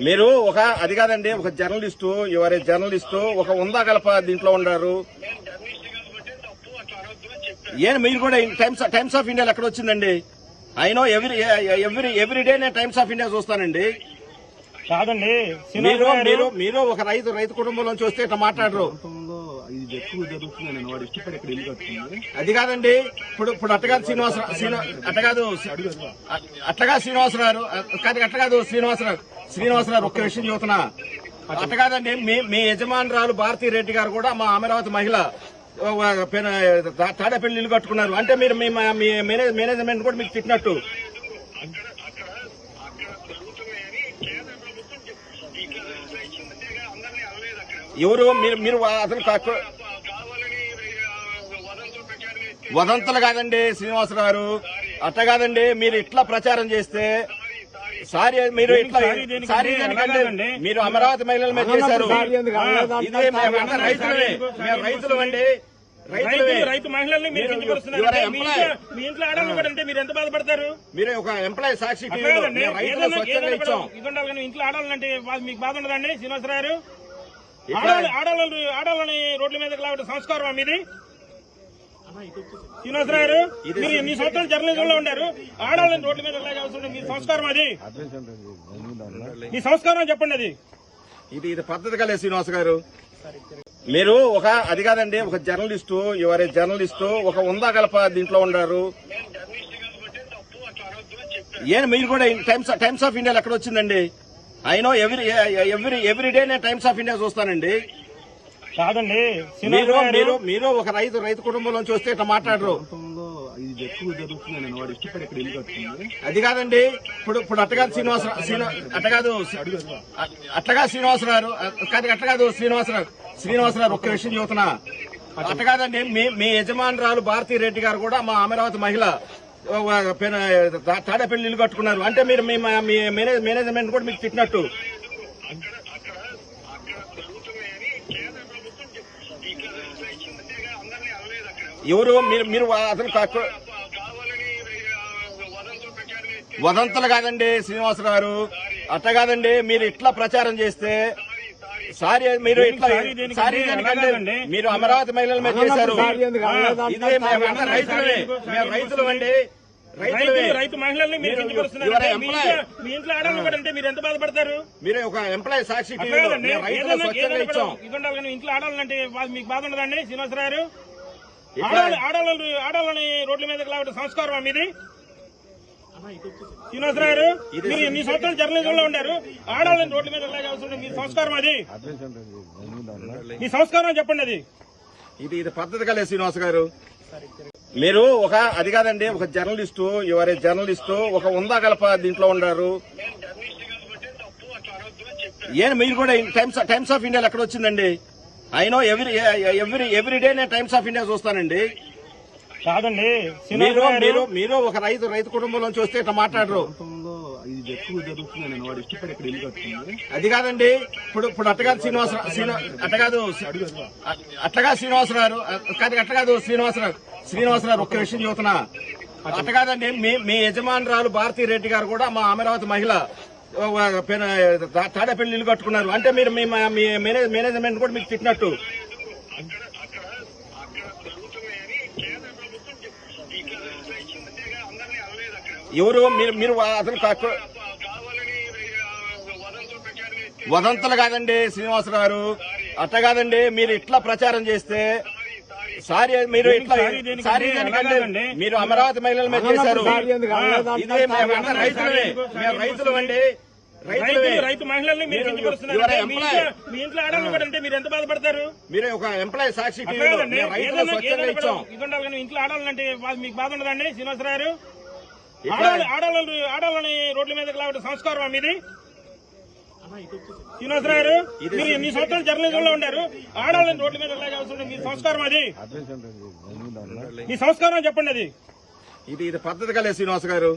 మీరు ఒక అది కాదండి ఒక జర్నలిస్టు ఎవరే జర్నలిస్టు ఒక ఉందా గలప దీంట్లో ఉండారు? ఏం మీరు కూడా టైమ్స్ టైమ్స్ ఆఫ్ ఇండియాలో ఎక్కడ వచ్చిందండి? అయినో ఎవ్రీ ఎవ్రీ ఎవ్రీ డే నేను టైమ్స్ ఆఫ్ ఇండియా చూస్తానండి. కాదండి మీరు మీరు మీరు ఒక రైతు రైతు కుటుంబంలోంచి వస్తే ఇట్లా మాట్లాడరు. ఇది ఎక్కువ జరుగుతుంది నేను. వాడు ఇష్టపడి ఇక్కడ ఇల్లు కట్టుకుంది అది కాదండి. ఇప్పుడు ఇప్పుడు అట్టగాదు శ్రీనివాసరావు శ్రీనివా అట్టగాదు అట్టగా శ్రీనివాసరావు కాదు అట్టగాదు శ్రీనివాసరావు శ్రీనివాసరావు ఒక్క విషయం చెబుతున్నా. అట్ట కాదండి మీ మీ యజమానురాలు భారతీ రెడ్డి గారు కూడా మా అమరావతి మహిళ తాడేపల్లి ఇల్లు కట్టుకున్నారు. అంటే మీరు మీ మా- మీ మేనేజ్- మేనేజ్మెంట్ కూడా మీకు తిట్టినట్టు. ఎవరు? మీరు మీరు అతను వదంతులు కాదండి శ్రీనివాసరావు గారు. అట్ట కాదండి మీరు ఇట్లా ప్రచారం చేస్తే సారీ మీరు ఇట్లా సారీ దేనికండి? మీరు అమరావతి మహిళల మీద చేశారు. ఇదే మేము అంతా రైతులమే. మేము రైతులు అండి. రైతు మహిళల్ని మీరు మీ. ఇంట్లో- మీరు ఎంత బాధపడతారు? మీరు ఒక ఎంప్లాయీ సాక్షి ఇంట్లో ఆడాలంటే మీకు బాధ ఉండదండి శ్రీనివాసరావు ఆడాలని ఆడాలని రోడ్ల మీదకి లావడం సంస్కారం మీది. శ్రీనివాసరావు గారు ఇది- మీరు ఎన్ని సంవత్సరాలు జర్నలిజం లో ఉండారు? ఆడాలని రోడ్ల మీద మీ సంస్కారం అది. మీ సంస్కారం చెప్పండి అది. ఇది ఇది పద్ధతి కలే శ్రీనివాస్ గారు. మీరు ఒక అది కాదండి ఒక జర్నలిస్టు ఎవరే జర్నలిస్టు ఒక ఉందా గలప దీంట్లో ఉండారు. ఏం మీరు కూడా టైమ్స్ టైమ్స్ ఆఫ్ ఇండియాలో ఎక్కడ వచ్చిందండి? అయినో ఎవ్రీ ఎవ్రీ ఎవ్రీ డే నేను టైమ్స్ ఆఫ్ ఇండియా చూస్తానండి. కాదండి మీరు మీరు మీరు ఒక రైతు రైతు కుటుంబంలోంచి వస్తే ఇట్లా మాట్లాడరు. అది కాదండి ఇప్పుడు ఇప్పుడు అట్టగాదు శ్రీనివాసరావు శ్రీనివా అట్టగాదు అట్టగా శ్రీనివాసరావు కాదు అట్టగాదు శ్రీనివాసరావు శ్రీనివాసరావు ఒక్క విషయం చెబుతున్నా. అట్ట కాదండి మీ మీ యజమానురాలు భారతీ రెడ్డి గారు కూడా మా అమరావతి మహిళ. తాడేపల్లి ఇల్లు కట్టుకున్నారు. అంటే మీరు మీ మీ మేనేజ్- మేనేజ్మెంట్ కూడా మీకు తిట్టినట్టు. ఎవరు? మీరు మీరు అతను వదంతులు కాదండి శ్రీనివాసరావు గారు. అట్ట కాదండి మీరు ఇట్లా ప్రచారం చేస్తే సారీ మీరు ఇట్లా సారీ? అలాగేనండి. మీరు అమరావతి మహిళల మీద చేశారు. ఇదే రైతులమే మేము రైతులు అండి. రైతు మహిళల్ని మీరు కించపరుస్తున్నారు మీ. ఇంట్లో- ఆడాలని కూడా అంటే మీరు ఎంత బాధపడతారు? మీరు ఒక ఎంప్లాయీ సాక్షి అట్లా టీవీలో కాదండి. మేము రైతులు ఏదైనా- స్వచ్ఛంగా ఏదైనా కూడా ఇచ్చాం ఇది ఉండాలి కానీ ఇంట్లో ఆడాలంటే మీకు బాధ ఉండదండి శ్రీనివాసరావు ఆడాలని రోడ్ల మీదకి లావడం సంస్కారం మీది. శ్రీనివాసరావు గారు మీరు ఎన్ని సంవత్సరాలు జర్నలిజం లో ఉండారు ఆడాలని రోడ్ల మీద లాగాల్సిన మీ సంస్కారం అది. మీ సంస్కారం చెప్పండి అది. ఇది ఇది పద్ధతి కలే శ్రీనివాస గారు. మీరు ఒక అది కాదండి ఒక జర్నలిస్టు ఎవరే జర్నలిస్టు ఒక ఉందా కలప దీంట్లో ఉన్నారు? ఏం మీరు కూడా టైమ్స్ టైమ్స్ ఆఫ్ ఇండియాలో ఎక్కడ వచ్చిందండి? అయినో ఎవ్రీ ఎవ్రీ ఎవ్రీ డే నేను టైమ్స్ ఆఫ్ ఇండియా చూస్తానండి. కాదండి మీరు ఒక రైతు రైతు కుటుంబంలోంచి వస్తే ఇట్లా మాట్లాడరు. ప్రాంతంలో ఇది ఎక్కువ జరుగుతుంది నేను వాడు ఇష్టపడి ఇక్కడ ఇల్లు కట్టుకుంది అది కాదండి ఇప్పుడు ఇప్పుడు అట్టగాదు శ్రీనివాసరావు శ్రీనివా అట్టగాదు అట్టగా శ్రీనివాసరావు కాదు అట్టగాదు శ్రీనివాసరావు శ్రీనివాసరావు ఒక్క విషయం చెబుతున్నా. అట్ట కాదండి మీ మీ యజమానురాలు భారతీ రెడ్డి గారు కూడా మా అమరావతి మహిళ తాడేపల్లి ఇల్లు కట్టుకున్నారు. అంటే మీరు మీ మా- మీ మేనేజ్- మేనేజ్మెంట్ కూడా మీకు తిట్టినట్టు. ఎవరు? మీరు మీరు అతను వదంతులు కాదండి శ్రీనివాసరావు గారు. అట్ట కాదండి మీరు ఇట్లా ప్రచారం చేస్తే సారీ మీరు ఇట్లా సారీ దేనికండి? మీరు అమరావతి మహిళల మీద చేశారు. ఇదే మేము అంతా రైతులమే. మేము రైతులు అండి. రైతులమే. రైతు మహిళల్ని మీరు మీరు- మీ. ఇంట్లో- కూడా అంటే ఎంత బాధపడతారు? మీరు ఒక ఎంప్లాయీ సాక్షి ఇంట్లో ఆడాలంటే మీకు బాధ ఉండదండి శ్రీనివాసరావు గారు. ఆడాలని ఆడాలని రోడ్ల మీదకి లావడం సంస్కారం మీది. శ్రీనివాసరావు గారు మీరు ఎన్ని సంవత్సరాలు జర్నలిజం లో ఉండారు? ఆడాలని రోడ్ల మీద లాగాల్సిన మీ సంస్కారం అది. మీ సంస్కారం చెప్పండి అది. ఇది ఇది పద్ధతి కలే శ్రీనివాస్ గారు.